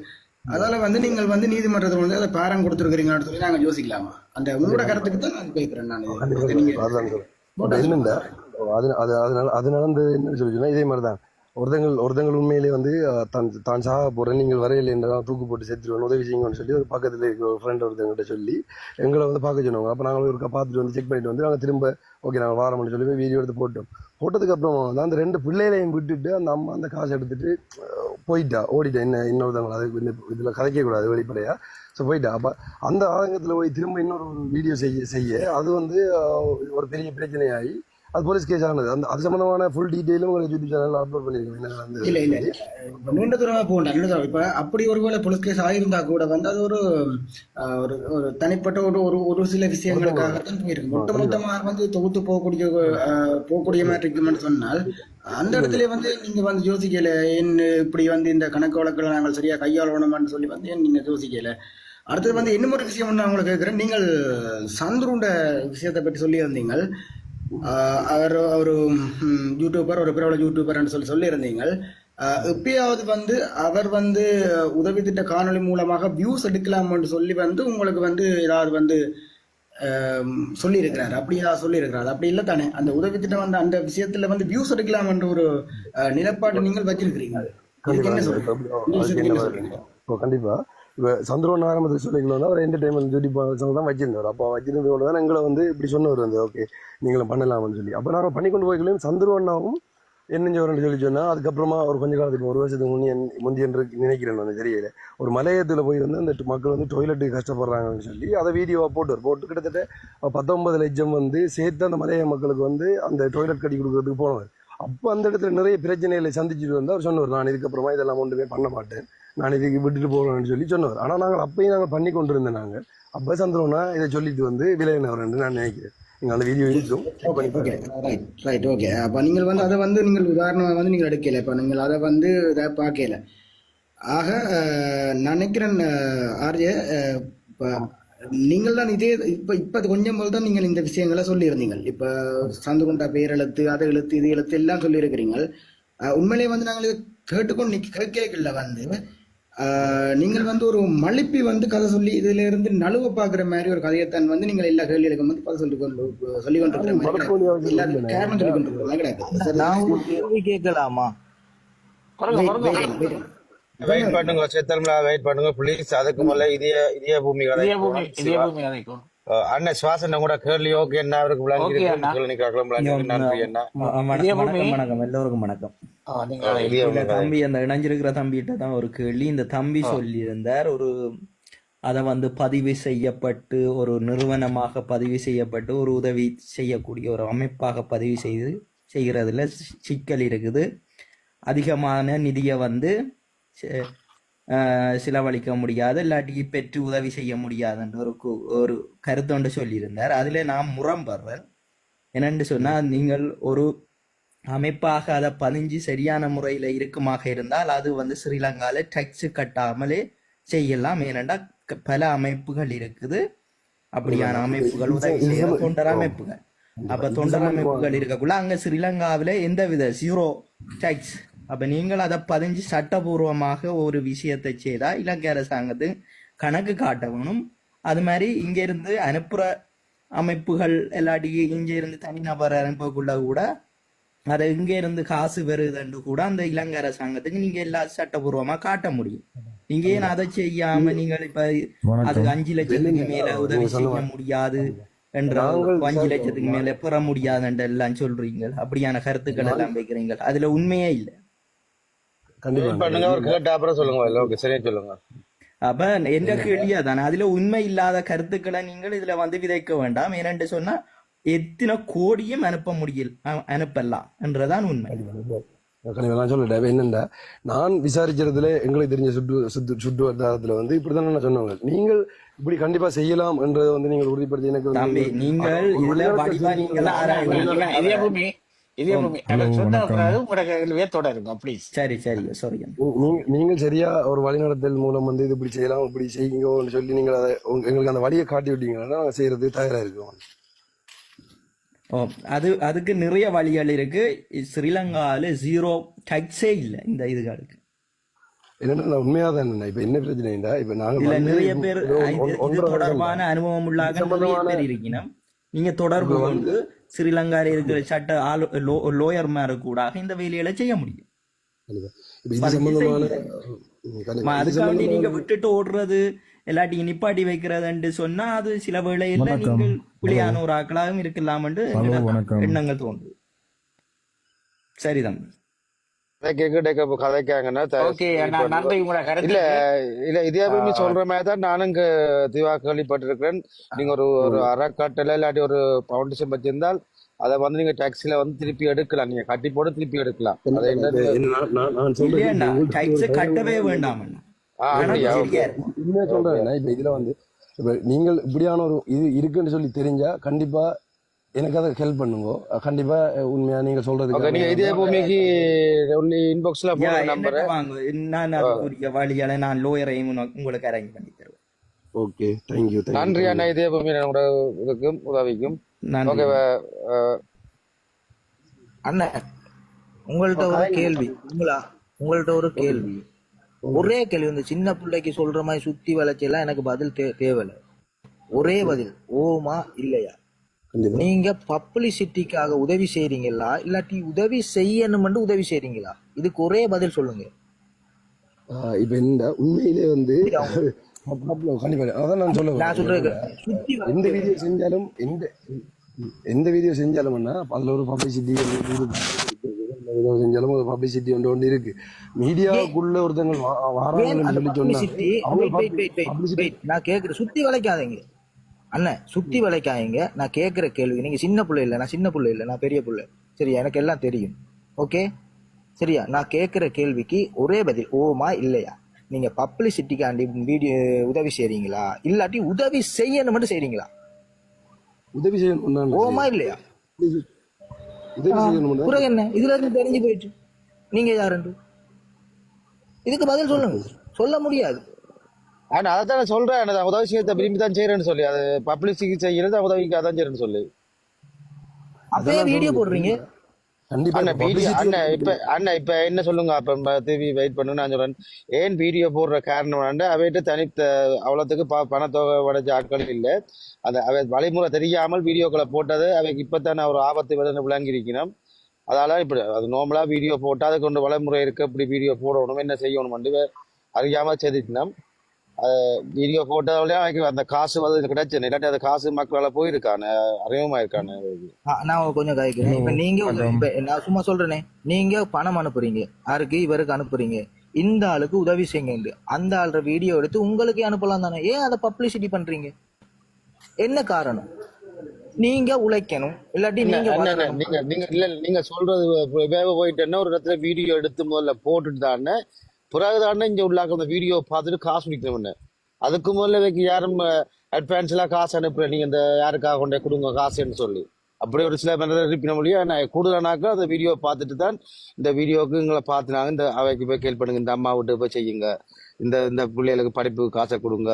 அதால வந்து நீங்கள் வந்து நீதிமன்றத்தில் வந்து அதை பாரம் கொடுத்துருக்கீங்கன்னு சொல்லி நாங்க யோசிக்கலாமா? அந்த உங்களோட கருத்துக்கு தான் நான் கேட்கிறேன் நான். அது அது அதனால அது நடந்தது என்னன்னு சொல்லி சொன்னா இதே மாதிரிதான். ஒருத்தங்கள் ஒருத்தங்கள் உண்மையிலே வந்து தான் தான் சாக போகிறேன் நீங்கள் வரையில் என்றால் தூக்கு போட்டு சேர்த்துருவோம் உதவி செய்யுங்கன்னு சொல்லி ஒரு பக்கத்தில் இருக்கிற ஒரு ஃப்ரெண்ட் ஒருத்தங்கிட்ட சொல்லி எங்களை வந்து பார்க்க சொன்னாங்க அப்போ நாங்கள் ஒருக்கா பார்த்துட்டு வந்து செக் பண்ணிட்டு வந்து நாங்கள் திரும்ப ஓகே நாங்கள் வாரம்னு சொல்லி போய் வீடியோ எடுத்து போட்டோம். போட்டதுக்கப்புறம் வந்து அந்த ரெண்டு பிள்ளைகளையும் விட்டுட்டு அந்த அம்மா அந்த காசை எடுத்துகிட்டு போயிட்டா ஓடிட்டா. என்ன இன்னொருத்தவங்களை அது இந்த இதில் கதைக்கக்கூடாது வெளிப்படையாக ஸோ போயிட்டா. அப்போ அந்த ஆதங்கத்தில் போய் திரும்ப இன்னொரு வீடியோ செய்ய செய்ய அது வந்து ஒரு பெரிய பிரச்சனையாகி அது போலீஸ் கேஸ் ஆனது. அந்த அது சம்பந்தமான ஃபுல் டீட்டெயிலும் உங்களுக்கு யூடியூப் சேனல்ல அப்லோட் நடந்தது இல்ல இல்ல இப்ப நீண்ட தூரமா போகணும். நீண்ட தூரம் இப்ப அப்படி ஒருவேளை போலீஸ் கேஸ் ஆயிருந்தா கூட வந்து அது ஒரு ஒரு ஒரு தனிப்பட்ட ஒரு ஒரு ஒரு சில விஷயங்களுக்காகத்தான் போயிருக்கு மொத்த மொத்தமா வந்து தொகுத்து போகக்கூடிய போகக்கூடிய மாதிரி இருக்குமென்னு சொன்னால் அந்த இடத்துல வந்து நீங்க வந்து யோசிக்கல என்ன இப்படி வந்து இந்த கணக்கு வழக்குகளை நாங்கள் சரியா கையாளணும்னு சொல்லி வந்து ஏன் நீங்க யோசிக்கல? அடுத்தது வந்து இன்னும் ஒரு விஷயம் ஒன்று உங்களுக்கு கேட்கிறேன். நீங்கள் சந்துருண்ட விஷயத்தை பற்றி சொல்லியிருந்தீங்கள். ஆஹ் அவர் ஒரு யூடியூபர் ஒரு பிரபல யூடியூபர்னு சொல்லி சொல்லியிருந்தீங்க எப்பயாவது வந்து அவர் வந்து உதவி திட்ட காணொளி மூலமாக வியூஸ் எடுக்கலாம்னு சொல்லி வந்து உங்களுக்கு வந்து ஏதாவது வந்து சொல்லியிருக்கிறார். அப்படியா சொல்லியிருக்கிறார். அப்படி இல்லை தானே? அந்த உதவி திட்டம் வந்து அந்த விஷயத்துல வந்து வியூஸ் எடுக்கலாம்ன்ற ஒரு ஆஹ், நிலைப்பாடு நீங்கள் வச்சிருக்கிறீங்க. கண்டிப்பா. இப்போ சந்திரன் ஆரம்பத்தில் சொல்லிக்கலாம் அவர் என்டர்டைன்மெண்ட் ஜூட்டி சேனல் தான் வச்சிருந்தார் அப்போ வச்சிருந்தவங்க தான் எங்களை வந்து இப்படி சொன்னவர் வந்து ஓகே நீங்களும் பண்ணலாம்னு சொல்லி. அப்போ நான் பண்ணி கொண்டு போய்க்கலையும் சந்திரவண்ணாவும் என்ன வரணும்னு சொல்லி சொன்னால் அதுக்கப்புறமா ஒரு கொஞ்ச காலத்துக்கு ஒரு வருஷத்துக்கு முன்னே முந்தைய நினைக்கிறேன் நான் தெரியல. ஒரு மலையத்தில் போய் வந்து அந்த மக்கள் வந்து டொய்லெட்டுக்கு கஷ்டப்படுறாங்கன்னு சொல்லி அதை வீடியோவாக போட்டு போட்டு கிட்டத்தட்ட பத்தொன்பது லட்சம் வந்து சேர்த்து அந்த மலைய மக்களுக்கு வந்து அந்த டொய்லெட் கட்டி கொடுக்குறதுக்கு போனவர். அப்போ அந்த இடத்துல நிறைய பிரச்சனைகளை சந்திச்சுட்டு வந்து அவர் சொன்னவர். நான் இதுக்கப்புறமா இதெல்லாம் ஒன்றுமே பண்ண மாட்டேன். நான் இதுக்கு விட்டுட்டு போகிறோம்னு சொல்லி சொன்னவர் ஆனால் நாங்கள் அப்பயும் நாங்கள் பண்ணி கொண்டு இருந்தோம் நாங்கள் அப்போ சந்திரம்னா இதை சொல்லிட்டு வந்து விளையாடுறேன் நான் நினைக்கிறேன். நீங்கள் அந்த வீடியோ இருக்கும் ஓகே ரைட் ரைட் ஓகே அப்போ நீங்கள் வந்து அதை வந்து நீங்கள் உதாரணமாக வந்து நீங்கள் எடுக்கல. இப்போ நீங்கள் அதை வந்து இதை பார்க்கல. ஆக நினைக்கிறேன் ஆர்ஜே இப்போ நீங்கள் தான் இதே இப்போ இப்போ கொஞ்சம் போது தான் நீங்கள் இந்த விஷயங்களை சொல்லியிருந்தீங்க இப்போ சந்துகுண்டா பேர் எழுத்து அதை எழுத்து இது எழுத்து எல்லாம் சொல்லியிருக்கிறீங்க உண்மையிலேயே வந்து நாங்கள் இதை கேட்டுக்கொண்டு நிக்க கேட்கல வந்து. நீங்கள் வந்து ஒரு மழுப்பி வந்து கதை சொல்லி இதுல இருந்து நழுவ பார்க்குற மாதிரி ஒரு கதையைத்தான் வந்து நீங்கள் எல்லா கேள்விகளுக்கும் வந்து பதில் சொல்லி கொண்டு சொல்லி காரணம் கிடையாது. கேள்வி கேட்கலாமா. வெயிட் பண்ணுங்க சேத்தல்மலா வெயிட் பண்ணுங்க. ப்ளீஸ் அதுக்கு முதல்ல இதய இதய பூமி கதை இதே பூமி இதே பூமி கதைக்கும் அஹ் அண்ணன் சுவாசன் கூட கேள்வி ஓகே என்ன அவருக்கு வணக்கம் வணக்கம். எல்லோருக்கும் வணக்கம். தம்பி அந்த இணைஞ்சிருக்கிற தம்பிகிட்ட தான் ஒரு கேள்வி. இந்த தம்பி சொல்லியிருந்தார் ஒரு அதை வந்து பதிவு செய்யப்பட்டு ஒரு நிறுவனமாக பதிவு செய்யப்பட்டு ஒரு உதவி செய்யக்கூடிய ஒரு அமைப்பாக பதிவு செய்து செய்கிறதுல சிக்கல் இருக்குது. அதிகமான நிதியை வந்து செலவழிக்க முடியாது இல்லாட்டி பெற்று உதவி செய்ய முடியாதுன்ற ஒரு ஒரு கருத்தொண்டு சொல்லியிருந்தார். அதில் நான் முரண்படுறேன் என்னென்று சொன்னால் நீங்கள் ஒரு அமைப்பாக அதை பதிஞ்சு சரியான முறையில் இருக்குமாக இருந்தால் அது வந்து ஸ்ரீலங்காவில் டேக்ஸ் கட்டாமலே செய்யலாம். ஏனெண்டா பல அமைப்புகள் இருக்குது. அப்படியான அமைப்புகள் உதவி செய்கிற தொண்டர் அமைப்புகள். அப்ப தொண்டர் அமைப்புகள் இருக்கக்குள்ள அங்க ஸ்ரீலங்காவில் எந்தவித ஜீரோ டேக்ஸ் அப்ப நீங்கள் அதை பதிஞ்சு சட்டபூர்வமாக ஒரு விஷயத்தை செய்தா இலங்கை அரசாங்கத்துக்கு கணக்கு காட்ட வேணும். அது மாதிரி இங்க இருந்து அனுப்புற அமைப்புகள் இல்லாட்டி இங்க இருந்து தனிநபர் அனுப்பக்குள்ள கூட அதை இங்க இருந்து காசு வருதுன்னு கூட அந்த இலங்கை அரசாங்கத்துக்கு நீங்க எல்லாம் சட்டபூர்வமா காட்ட முடியும். நீங்க ஏன் அதை செய்யாம நீங்கள் இப்ப அது அஞ்சு லட்சத்துக்கு மேல உதவி செய்ய முடியாது என்ற நாங்கள் அஞ்சு லட்சத்துக்கு மேல பெற முடியாது என்று எல்லாம் சொல்றீங்க. அப்படியான கருத்துக்கள் எல்லாம் வைக்கிறீங்க. அதுல உண்மையே இல்லை. பண்ணுங்க அவர் கேட்ட அப்புறம் சொல்லுங்க ஓகே சரியா சொல்லுங்க அப்ப எந்த கேள்வியா தானே அதுல உண்மை இல்லாத கருத்துக்களை நீங்கள் இதுல வந்து விதைக்க வேண்டாம் ஏனென்று சொன்னா எத்தனை கோடியும் அனுப்ப முடியல அனுப்பலாம் என்றதான் உண்மை கண்டிப்பா நான் சொல்லிட்டேன் என்னண்டா நான் விசாரிக்கிறதுல எங்களுக்கு தெரிஞ்ச சுற்று சுற்று சுற்று வட்டாரத்துல வந்து இப்படிதான் நான் சொன்னவங்க நீங்கள் இப்படி கண்டிப்பா செய்யலாம் என்றதை வந்து நீங்கள் உறுதிப்படுத்தி எனக்கு நீங்கள் இதே சரி சரி சாரி நீங்கள் சரியா ஒரு வழிநடத்தல் மூலம் வந்து இது இப்படி செய்யலாம் இப்படி செய்யுங்கன்னு சொல்லி நீங்கள் அதை எங்களுக்கு அந்த வழியை காட்டி விட்டீங்கன்னா நாங்கள் செய்யறதுக்கு தயாரா இருக்கோம். ஓ அது அதுக்கு நிறைய வழிகள் இருக்கு. ஸ்ரீலங்கால ஜீரோ டேக்ஸே இல்லை இந்த இதுகளுக்கு. என்னன்னா நான் உண்மையா தான் என்ன இப்ப என்ன பிரச்சனைடா இப்ப நாங்க நிறைய பேர் தொடர்பான அனுபவம் நிறைய சம்பந்தமான- பேர் இருக்கணும் நீங்க தொடர்பு கொண்டு ஸ்ரீலங்கால இருக்கிற சட்ட ஆலோ லோயர் மேரு கூட இந்த வேலைகளை செய்ய முடியும். அதுக்காண்டி நீங்க விட்டுட்டு ஓடுறது இல்லாட்டி நிப்பாட்டி வைக்கிறதுன்னு சொன்னா அது சில வேளையில நீங்கள் புலியான ஒரு ஆக்களாகவும் இருக்கலாம் என்று எண்ணங்கள் தோன்றுது சரி தம்பி சொல்ற மாதிரி தான் நானும் இங்க திவா கேள்விப்பட்டிருக்கிறேன். நீங்க ஒரு ஒரு அறக்கட்டளை இல்லாட்டி ஒரு பவுண்டேஷன் வச்சிருந்தால் அதை வந்து நீங்க டாக்ஸில வந்து திருப்பி எடுக்கலாம். நீங்க கட்டி போட்டு திருப்பி எடுக்கலாம். கட்டவே வேண்டாம் சொல்றேன். இப்ப இதுல வந்து இப்ப நீங்கள் இப்படியான ஒரு இது இருக்குன்னு சொல்லி தெரிஞ்சா கண்டிப்பா எனக்கு அதை ஹெல்ப் பண்ணுங்க கண்டிப்பா உண்மையா நீங்க ஓகே சொல்றதுக்கு நீங்க இதே பூமிக்கு ஒன்லி இன்பாக்ஸ்ல யா, போடுற நம்பர் நான் அதுக்குரிய வழியால நான் லோயரையும் உங்களுக்கு அரேஞ்ச் பண்ணி தருவேன். ஓகே தேங்க்யூ நன்றி அண்ணா இதே பூமி என்னோட இதுக்கும் உதவிக்கும். ஓகே அண்ணன் உங்கள்ட்ட ஒரு கேள்வி. உங்களா? உங்கள்ட்ட ஒரு கேள்வி. ஒரே கேள்வி இந்த சின்ன பிள்ளைக்கு சொல்ற மாதிரி சுத்தி வளைச்செல்லாம் எனக்கு பதில் தேவையில்ல. ஒரே பதில் ஓமா இல்லையா? நீங்க பப்ளிசிட்டிக்காக உதவி செய்றீங்களா? இல்லாட்டி உதவி செய்யணும்னு உதவி செய்றீங்களா? இதுக்கு ஒரே பதில் சொல்லுங்க. இப்ப என்ன உண்மையிலே வந்து அதான் நான் சொல்ல நான் வரேன். சொல்றேன் சுத்தி எந்த வீடியோ செஞ்சாலும் எந்த எந்த வீடியோ செஞ்சாலும்னா அதுல ஒரு பப்ளிசிட்டி செஞ்சாலும் ஒரு பப்ளிசிட்டி ஒன்று ஒன்று இருக்கு. மீடியாவுக்குள்ள ஒருத்தங்க வாராங்கன்னு சொல்லி நான் கேக்குறேன். சுத்தி வளைக்காதீங்க. அண்ணன் சுத்தி வளைக்காதீங்க. நான் கேக்குற கேள்வி. நீங்க சின்ன பிள்ளை இல்ல நான் சின்ன பிள்ளை இல்ல நான் பெரிய பிள்ளை. சரியா? எனக்கு எல்லாம் தெரியும். ஓகே? சரியா? நான் கேக்குற கேள்விக்கு ஒரே பதில் ஓமா இல்லையா? நீங்க பப்ளிசிட்டிக்காண்டி வீடியோ உதவி செய்றீங்களா? இல்லாட்டி உதவி செய்யணும் மட்டும் செய்றீங்களா? உதவி செய்யணும் ஓமா இல்லையா? பிறகு என்ன? இதுல இருந்து தெரிஞ்சு போயிட்டு. நீங்க யாருண்டு இதுக்கு பதில் சொல்லுங்க. சொல்ல முடியாது. ஆனா அதான் சொல்றேன். நான் உதவி செய்யறத விரும்பி தான் செய்யறேன்னு சொல்லி. அது பப்ளிசிட்டி செய்யறது உதவிக்கு அதான் செய்யறேன்னு சொல்லி. அப்பயே வீடியோ போடுறீங்க. கண்டிப்பா அண்ணன் வீடியோ அண்ணன் இப்ப அண்ணன் இப்ப என்ன சொல்லுங்க? அப்ப டிவி வெயிட் பண்ணு நான் சொல்றேன். ஏன் வீடியோ போடுற காரணம் தனித்த அவ்வளவுக்கு ப- பணத்தொகை உடைச்ச ஆட்கள் இல்ல. அது அவை வழிமுறை தெரியாமல் வீடியோக்களை போட்டது அவைக்கு இப்பதான் ஒரு ஆபத்து வந்து விளங்கி இருக்கணும் அதால இப்படி அது நார்மலா வீடியோ போட்டு அதுக்கு கொண்டு வழிமுறை இருக்கு. இப்படி வீடியோ போடணும். என்ன செய்யணும்? அறியாம வீடியோ போட்டதோடய அவைக்கு அந்த காசு வந்து கிடைச்சு இல்லாட்டி அந்த காசு மக்களால போயிருக்கானு அறிமுகமா இருக்கானு ஆ, நான் கொஞ்சம் கதைக்கிறேன் இப்ப நீங்க இப்ப நான் சும்மா சொல்றேனே. நீங்க பணம் அனுப்புறீங்க. யாருக்கு? இவருக்கு அனுப்புறீங்க. இந்த ஆளுக்கு உதவி செய்யுங்க. அந்த ஆள்ற வீடியோ எடுத்து உங்களுக்கு அனுப்பலாம் தானே. ஏன் அதை பப்ளிசிட்டி பண்றீங்க? என்ன காரணம்? நீங்க உழைக்கணும். இல்லாட்டி நீங்க. நீங்க நீங்க இல்ல நீங்க சொல்றது வேக போயிட்டேன்னா ஒரு இடத்துல வீடியோ எடுத்து முதல்ல போட்டுட்டு தானே பிறகு தானே இங்க உள்ளாக்க அந்த வீடியோ பார்த்துட்டு காசு பிடிக்கணும்னு அதுக்கு முதல்ல வைக்க யாரும் அட்வான்ஸ் எல்லாம் காசு அனுப்புற நீங்க இந்த யாருக்காக கொண்டே கொடுங்க காசுன்னு சொல்லி. அப்படி ஒரு சில பேர் இருப்பின மொழியா நான் கூடுதலானாக்க அந்த வீடியோ பார்த்துட்டு தான் இந்த வீடியோக்கு எங்களை பார்த்துனாங்க. இந்த அவைக்கு போய் கேள்வி பண்ணுங்க. இந்த அம்மா விட்டு போய் செய்யுங்க. இந்த இந்த பிள்ளைகளுக்கு படிப்பு காசை கொடுங்க.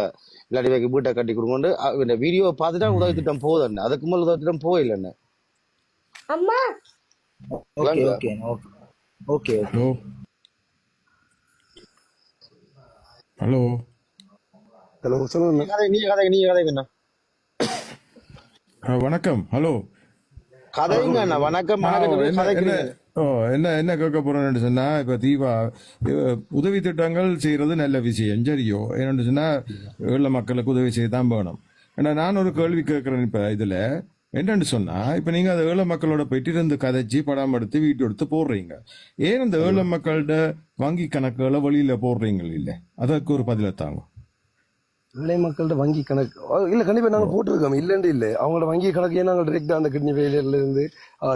இல்லாட்டி வைக்க வீட்டை கட்டி கொடுங்கன்னு இந்த வீடியோ பார்த்துட்டு உதவி திட்டம் போகுதுன்னு அதுக்கு முதல்ல உதவி திட்டம் போயில்லைன்னு okay okay okay. Okay hello hello சொல்லுங்க. நீ கதை நீ கதை நீ கதைங்கண்ணா வணக்கம். ஹலோ கதைங்க அண்ணா வணக்கம் என்ன என்ன கதைக்கிறீங்க. ஓ என்ன என்ன கேட்க போறேன்னு சொன்னா இப்ப தீபா உதவி திட்டங்கள் செய்யறது நல்ல விஷயம் சரியோ? என்னன்னு சொன்னா ஏழை மக்களுக்கு உதவி செய்ய தான் வேணும். ஏன்னா நான் ஒரு கேள்வி கேட்கிறேன் இப்ப இதுல. என்னன்னு சொன்னா இப்ப நீங்க அந்த ஏழை மக்களோட போயிட்டு இருந்து கதைச்சு படம் எடுத்து வீடியோ எடுத்து போடுறீங்க. ஏன் அந்த ஏழை மக்களோட வங்கி கணக்குகளை வெளியில போடுறீங்க இல்ல அதற்கு ஒரு பதில தாங்க ஏழை மக்கள்கிட்ட வங்கி கணக்கு. இல்ல கண்டிப்பா நாங்க போட்டிருக்கோம். இல்லைன்னு இல்ல. அவங்களோட வங்கி கணக்கையே நாங்கள் டிரெக்டா அந்த கிட்னி ஃபெயிலியர்ல இருந்து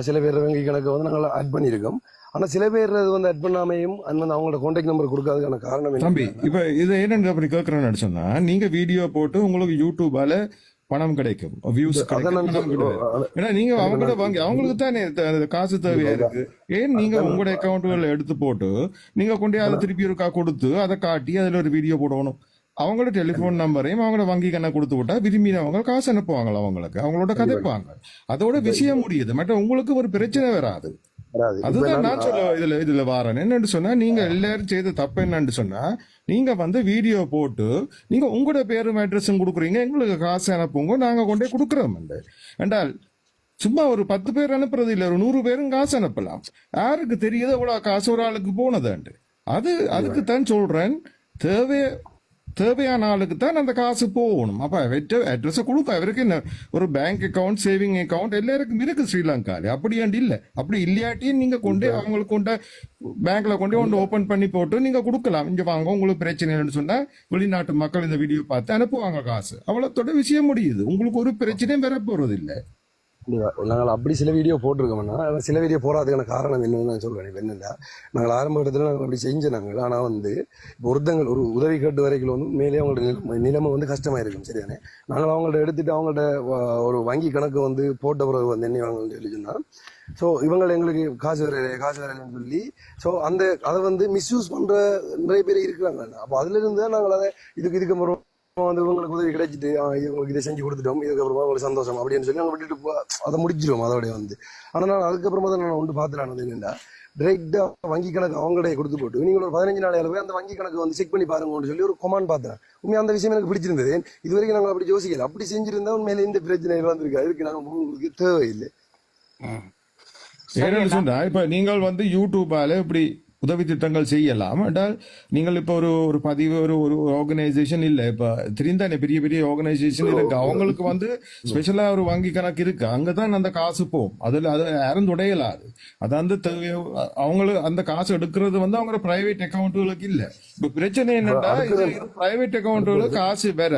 சில பேர் வங்கி கணக்கை வந்து நாங்கள் ஆட் பண்ணியிருக்கோம். ஆனா சில பேர் அது வந்து ஆட் பண்ணாமையும் அது வந்து அவங்களோட கான்டாக்ட் நம்பர் கொடுக்காததுக்கான காரணம் தம்பி இப்ப இது என்னன்னு அப்படி கேட்கறேன்னு சொன்னா நீங்க வீடியோ போட்டு உங்களுக்கு யூடியூபால பணம் கிடைக்கும். வியூஸ் ஏன்னா நீங்க அவங்ககிட்ட வாங்கி அவங்களுக்கு தானே காசு தேவையா இருக்கு? ஏன் நீங்க உங்களோட அக்கௌண்ட்களை எடுத்து போட்டு நீங்க கொண்டு அதை திருப்பி இருக்கா கொடுத்து அதை காட்டி அதுல ஒரு வீடியோ போடணும். அவங்களோட டெலிபோன் நம்பரையும் அவங்களோட வங்கி கணக்கு கொடுத்து விட்டா விரும்பினவங்க காசு அனுப்புவாங்க அவங்களுக்கு? அவங்களோட கதைப்பாங்க அதோட விஷயம் முடியுது. மற்ற உங்களுக்கு ஒரு பிரச்சனை வராது. அதுதான் நான் சொல்ல இதுல இதுல வாரேன். என்னன்னு சொன்னா நீங்க எல்லாரும் செய்த தப்பு என்னன்னு சொன்னா நீங்க வந்து வீடியோ போட்டு நீங்க உங்களோட பேரும் அட்ரஸும் கொடுக்குறீங்க எங்களுக்கு காசு அனுப்புங்க நாங்க கொண்டே கொடுக்குறோம் என்றால் சும்மா ஒரு பத்து பேர் அனுப்புறது இல்ல ஒரு நூறு பேரும் காசு அனுப்பலாம். யாருக்கு தெரியுது இவ்வளவு காசு ஒரு ஆளுக்கு போனதுண்டு அது அதுக்கு தான் சொல்றேன். தேவை தேவையான ஆளுக்கு தான் அந்த காசு போகணும். அப்ப வெற்ற அட்ரஸை கொடுக்க. அவருக்கு என்ன? ஒரு பேங்க் அக்கவுண்ட் சேவிங் அக்கவுண்ட் எல்லாருக்கும் இருக்கு ஸ்ரீலங்கால. அப்படியாண்டு இல்ல? அப்படி இல்லையாட்டியும் நீங்க கொண்டு அவங்களுக்கு கொண்டு பேங்க்ல கொண்டு கொண்டு ஓபன் பண்ணி போட்டு நீங்க கொடுக்கலாம். இங்க வாங்க உங்களுக்கு பிரச்சனை இல்லைன்னு சொன்னா வெளிநாட்டு மக்கள் இந்த வீடியோ பார்த்து அனுப்புவாங்க காசு. அவ்வளோத்தோட விஷயம் முடியுது. உங்களுக்கு ஒரு பிரச்சனையும் வர போறது இல்ல கண்டிப்பாக நாங்கள் அப்படி சில வீடியோ போட்டிருக்கோம்னா சில வீடியோ போடாததுக்கான காரணம் என்னன்னு நான் சொல்கிறேன் என்னென்னா நாங்கள் ஆரம்ப கட்டத்தில் நாங்கள் அப்படி செஞ்ச நாங்கள். ஆனால் வந்து இப்போ ஒருத்தங்கள் ஒரு உதவி கேட்டு வரைக்கும் வந்து மேலே அவங்களோட நிலைமை- நிலைமை வந்து கஷ்டமாயிருக்கும் சரியானே நாங்கள் அவங்கள்ட்ட எடுத்துகிட்டு அவங்கள்ட்ட ஒரு வங்கி கணக்கு வந்து போட்ட பிறகு வந்து என்ன வாங்கன்னு சொல்லி சொன்னால் ஸோ இவங்க எங்களுக்கு காசு வரையில காசு வரையிலன்னு சொல்லி ஸோ அந்த அதை வந்து மிஸ்யூஸ் பண்ணுற நிறைய பேர் இருக்கிறாங்க. அப்போ அதுலேருந்து தான் நாங்கள் அதை இதுக்கு இதுக்கு வந்து உங்களுக்கு உதவி கிடைச்சிட்டு உங்களுக்கு இதை செஞ்சு கொடுத்துட்டோம் இதுக்கப்புறமா உங்களுக்கு சந்தோஷம் அப்படின்னு சொல்லி நாங்கள் விட்டுட்டு போ- அதை முடிச்சிடுவோம் அதோடய வந்து. ஆனால் நான் அதுக்கப்புறமா தான் நான் ஒன்று பார்த்துட்டு என்னென்னா டிரெக்டாக வங்கி கணக்கு அவங்கள்டே கொடுத்து போட்டு நீங்கள் ஒரு பதினஞ்சு நாள் போய் அந்த வங்கி கணக்கு வந்து செக் பண்ணி பாருங்கன்னு சொல்லி ஒரு கொமான் பார்த்தேன். உண்மையாக அந்த விஷயம் எனக்கு பிடிச்சிருந்தது. இது வரைக்கும் நாங்கள் அப்படி யோசிக்கல. அப்படி செஞ்சிருந்தா உண்மையில இந்த பிரச்சனை வந்திருக்கு அதுக்கு நாங்கள் உங்களுக்கு தேவையில்லை. ஏன்னு சொன்னா இப்ப நீங்கள் வந்து யூடியூபால இப்படி உதவி திட்டங்கள் செய்யலாம். என்றால் நீங்கள் இப்போ ஒரு ஒரு பதிவு ஒரு ஒரு ஆர்கனைசேஷன் இல்லை. இப்போ தெரிந்தானே பெரிய பெரிய ஆர்கனைசேஷன் இருக்கு. அவங்களுக்கு வந்து ஸ்பெஷலா ஒரு வங்கி கணக்கு இருக்கு. அங்கதான் அந்த காசு போகும். அதுல அது யாரும் துடையலாது. அது வந்து தேவையோ அவங்களுக்கு அந்த காசு எடுக்கிறது வந்து அவங்க பிரைவேட் அக்கௌண்ட்டுகளுக்கு இல்ல. இப்ப பிரச்சனை என்னன்னா இது பிரைவேட் அக்கௌண்ட்டுகளுக்கு காசு வேற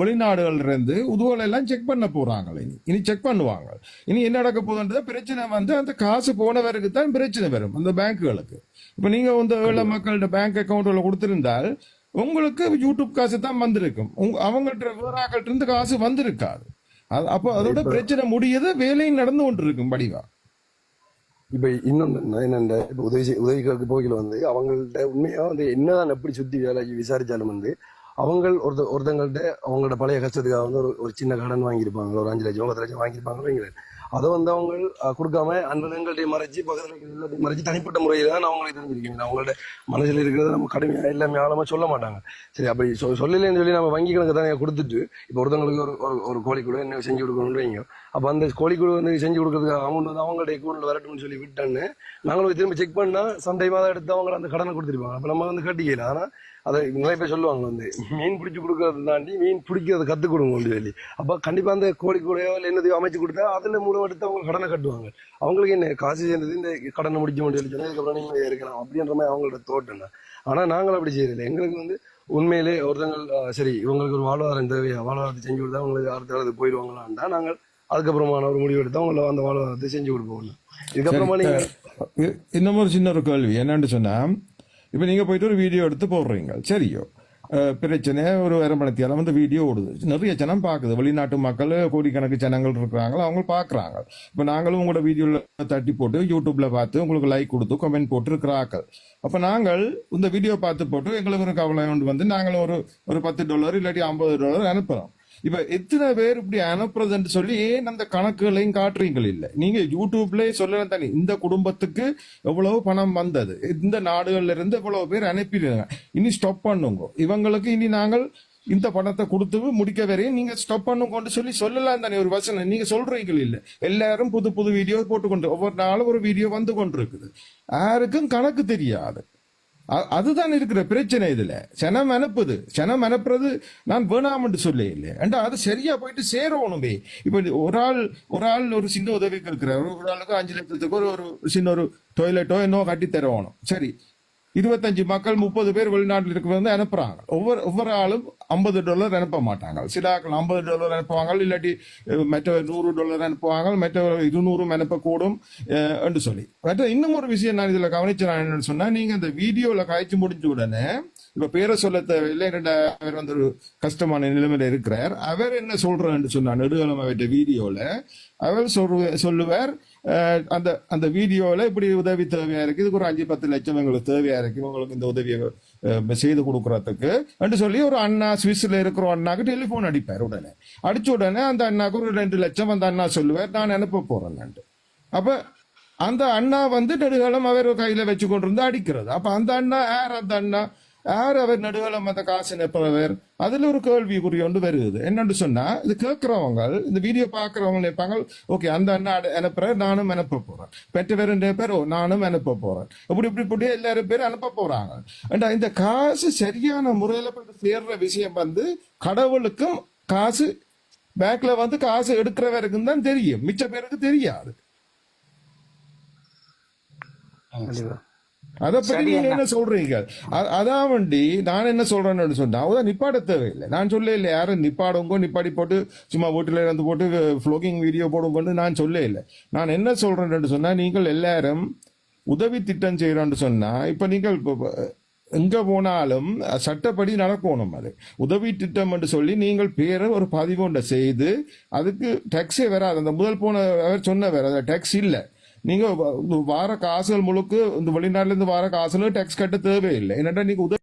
வெளிநாடுகள்ல இருந்து உதுவலை எல்லாம் செக் பண்ண போறாங்க இனி செக் பண்ணுவாங்க. இனி என்ன நடக்க போகுதுன்றது பிரச்சனை வந்து அந்த காசு போனவருக்கு தான் பிரச்சனை வரும். அந்த பேங்க்குகளுக்கு இப்ப நீங்க வந்து ஏழை மக்கள்கிட்ட பேங்க் அக்கௌண்ட்ல கொடுத்திருந்தால் உங்களுக்கு யூடியூப் காசு தான் வந்திருக்கும். உங்க அவங்கள்ட்ட வேறாக்கள்ட்ட இருந்து காசு வந்திருக்காது. அப்போ அதோட பிரச்சனை முடியுது வேலையும் நடந்து கொண்டு இருக்கும் படிவா. இப்ப இன்னொன்று என்னென்ன இப்ப உதவி உதவி போகில வந்து அவங்கள்ட்ட உண்மையா வந்து என்னதான் எப்படி சுத்தி வேலை விசாரிச்சாலும் வந்து அவங்க ஒருத்த ஒருத்தங்கள்ட்ட அவங்களோட பழைய கஷ்டத்துக்காக வந்து ஒரு ஒரு சின்ன கடன் வாங்கியிருப்பாங்க ஒரு அஞ்சு லட்சம் பத்து லட்சம் வாங்கியிருப்பாங்க வைங்களேன் அதை வந்து அவங்க கொடுக்காம அன்பனங்கள்ட்டையும் மறைச்சு பக்கத்தில் எல்லாத்தையும் மறைச்சு தனிப்பட்ட முறையில் தான் அவங்களுக்கு தெரிஞ்சிருக்கீங்க அவங்களோட மனசில் இருக்கிறத நம்ம கடுமையாக எல்லாமே ஆழமாக சொல்ல மாட்டாங்க. சரி அப்படி சொ சொல்லலைன்னு சொல்லி நம்ம வங்கி கணக்கு தானே கொடுத்துட்டு இப்போ ஒருத்தவங்களுக்கு ஒரு ஒரு ஒரு கோழி கூட என்ன செஞ்சு கொடுக்கணும்னு வைங்க அப்போ அந்த கோழி கூட வந்து செஞ்சு கொடுக்கறதுக்கு அமௌண்ட் வந்து அவங்கள்ட்ட அக்கௌண்ட்டில் வரட்டும்னு சொல்லி விட்டோன்னு நாங்களும் திரும்ப செக் பண்ணால் சம்டைம் தான் எடுத்து அவங்க அந்த கடனை கொடுத்துருப்பாங்க. அப்போ நம்ம வந்து கட்டிக்கல. ஆனால் அதை நிறைய பேர் சொல்லுவாங்க வந்து மீன் பிடிச்சி கொடுக்கறத தாண்டி மீன் பிடிக்கிறத கற்றுக் கொடுங்க வந்து சொல்லி. அப்போ கண்டிப்பாக அந்த கோழி கூடையோ இல்லை என்னதையோ அமைச்சு கொடுத்தா அதில் மூலம் எடுத்து அவங்க கடனை கட்டுவாங்க. அவங்களுக்கு என்ன காசு சேர்ந்தது இந்த கடனை முடிக்க முடியும் சொல்லி அதுக்கப்புறம் நீங்கள் இருக்கலாம் அப்படின்ற மாதிரி அவங்களோட தோட்டம் தான் ஆனால் நாங்கள் அப்படி செய்யறதில்லை. எங்களுக்கு வந்து உண்மையிலே ஒருத்தங்கள் சரி இவங்களுக்கு ஒரு வாழ்வாதாரம் தேவையா? வாழ்வாதாரத்தை செஞ்சு கொடுத்தா அவங்களுக்கு அடுத்த காலத்துக்கு போயிடுவாங்களான்டா நாங்கள் அதுக்கப்புறமான ஒரு முடிவு எடுத்து அவங்கள அந்த வாழ்வாதாரத்தை செஞ்சு கொடுப்போம். இதுக்கப்புறமா நீங்க இ- இன்னும் ஒரு சின்ன ஒரு கேள்வி. என்னன்னு சொன்னா இப்போ நீங்கள் போயிட்டு ஒரு வீடியோ எடுத்து போடுறீங்க சரியோ அஹ் பிரச்சனை ஒரு அரை வந்து வீடியோ ஓடுது நிறைய ஜனம் பார்க்குது வெளிநாட்டு மக்கள் கோடிக்கணக்கு ஜனங்கள் இருக்கிறாங்களோ அவங்க பார்க்குறாங்க இப்போ நாங்களும் உங்களோட வீடியோவில் தட்டி போட்டு யூடியூப்பில் பார்த்து உங்களுக்கு லைக் கொடுத்து கமெண்ட் போட்டு இருக்கிறாக்கள் அப்போ நாங்கள் இந்த வீடியோ பார்த்து போட்டு எங்களுக்கு ஒரு கவலை கொண்டு வந்து நாங்கள் ஒரு ஒரு பத்து டாலர் இல்லாட்டி ஐம்பது டாலர் அனுப்புகிறோம் இப்ப எத்தனை பேர் இப்படி அனுப்புறதுன்னு சொல்லி ஏன் அந்த கணக்குகளையும் காட்டுறீங்க இல்ல. நீங்க யூடியூப்லயே சொல்லலாம் தானே. இந்த குடும்பத்துக்கு எவ்வளவு பணம் வந்தது? இந்த நாடுகள்ல இருந்து எவ்வளவு பேர் அனுப்பிடுங்க இனி ஸ்டாப் பண்ணுங்க. இவங்களுக்கு இனி நாங்கள் இந்த பணத்தை கொடுத்து முடிக்க வரையும் நீங்க ஸ்டாப் பண்ணுங்கன்னு சொல்லி சொல்லலாம் தானே ஒரு வசனம். நீங்க சொல்றீங்க இல்ல. எல்லாரும் புது புது வீடியோ போட்டுக்கொண்டு ஒவ்வொரு நாளும் ஒரு வீடியோ வந்து கொண்டு இருக்குது யாருக்கும் கணக்கு தெரியாது. அதுதான் இருக்கிற பிரச்சனை இதுல. சனம் அனுப்புது. சனம் அனுப்புறது நான் வேணாம்னு சொல்ல இல்லை. ஏண்டா அது சரியா போயிட்டு சேரணுமே. இப்ப ஒரு ஆள் ஒரு ஆள் ஒரு சின்ன உதவி இருக்கிறார் ஒரு ஆளுக்கு அஞ்சு லட்சத்துக்கு ஒரு ஒரு சின்ன ஒரு டொய்லெட்டோ என்னோ கட்டி தரணும் சரி. இருபத்தஞ்சு மக்கள் முப்பது பேர் வெளிநாட்டில் இருக்கிற வந்து அனுப்புறாங்க. ஒவ்வொரு ஒவ்வொரு ஆளும் ஐம்பது டாலர் அனுப்ப மாட்டாங்க. சில ஐம்பது டாலர் அனுப்புவாங்க இல்லாட்டி அஹ், மற்ற நூறு டாலர் அனுப்புவாங்க மற்ற இருநூறும் அனுப்பக்கூடும் என்று சொல்லி. மற்ற இன்னும் ஒரு விஷயம் நான் இதில் கவனிச்சேன் நான் என்னன்னு சொன்னா நீங்க அந்த வீடியோவில் காய்ச்சி முடிஞ்ச உடனே இப்ப பேரை சொல்ல தேவையில்லை அவர் வந்து ஒரு கஷ்டமான நிலைமையில இருக்கிறார். அவர் என்ன சொல்றாருன்னு சொன்னார் நெடுகாலம் அவர்கிட்ட வீடியோல அவர் சொல்லுவார் அந்த அந்த வீடியோவில் இப்படி உதவி தேவையாக இருக்குது இதுக்கு ஒரு அஞ்சு பத்து லட்சம் எங்களுக்கு தேவையாக இருக்குது உங்களுக்கு இந்த உதவியை செய்து கொடுக்குறதுக்கு. என்று சொல்லி ஒரு அண்ணா சுவிஸில் இருக்கிற அண்ணாக்கு டெலிஃபோன் அடிப்பார் உடனே. அடிச்ச உடனே அந்த அண்ணாக்கு ஒரு ரெண்டு லட்சம் அந்த அண்ணா சொல்லுவார் நான் அனுப்ப போறேன் அப்போ அந்த அண்ணா வந்து நெடுகாலம் அவர் கையில் வச்சு கொண்டு இருந்து அடிக்கிறது. அப்போ அந்த அண்ணா யார் அந்த அண்ணா? யார் அவர் நடுவலம் அந்த காசு நிற்பவர் அதுல ஒரு கேள்விக்குறி ஒன்று வருது என்னன்னு சொன்னா இது கேட்கிறவங்க இந்த வீடியோ பாக்குறவங்க நினைப்பாங்க ஓகே அந்த அண்ணா அனுப்புற நானும் அனுப்ப போறேன். பெற்றவர் பேர்? ஓ நானும் அனுப்ப போறேன். இப்படி இப்படி இப்படி எல்லாரும் பேர் அனுப்ப போறாங்க. ஏண்டா இந்த காசு சரியான முறையில போய் சேர்ற விஷயம் வந்து கடவுளுக்கும் காசு பேங்க்ல வந்து காசு எடுக்கிறவருக்கும் தான் தெரியும். மிச்ச பேருக்கு தெரியாது. அதை பத்தி நீங்க. என்ன சொல்றீங்க? அதான் வண்டி. நான் என்ன சொல்றேன்னு சொன்னா அதான் நிப்பாட தேவையில்லை. நான் சொல்ல இல்லை. யாரும் நிப்பாடுங்க நிப்பாடி போட்டு சும்மா வீட்டுல இருந்து போட்டு ஃப்ளோகிங் வீடியோ போடுங்கன்னு நான் சொல்ல இல்லை. நான் என்ன சொல்றேன்னு சொன்னா நீங்கள் எல்லாரும் உதவி திட்டம் செய்யறோம்னு சொன்னா இப்ப நீங்கள் எங்க போனாலும் சட்டப்படி நடக்கணும் அது. உதவி திட்டம் என்று சொல்லி நீங்கள் பேரை ஒரு பதிவு ஒன்றை செய்து அதுக்கு டேக்ஸே வராது. அந்த முதல் போன சொன்ன வேற டேக்ஸ் இல்லை. நீங்க வார காசுகள் முழுக்க இந்த வெளிநாட்டுல இருந்து வார காசுல டேக்ஸ் கட்ட தேவையில்லை. என்னடா நீங்க உதவி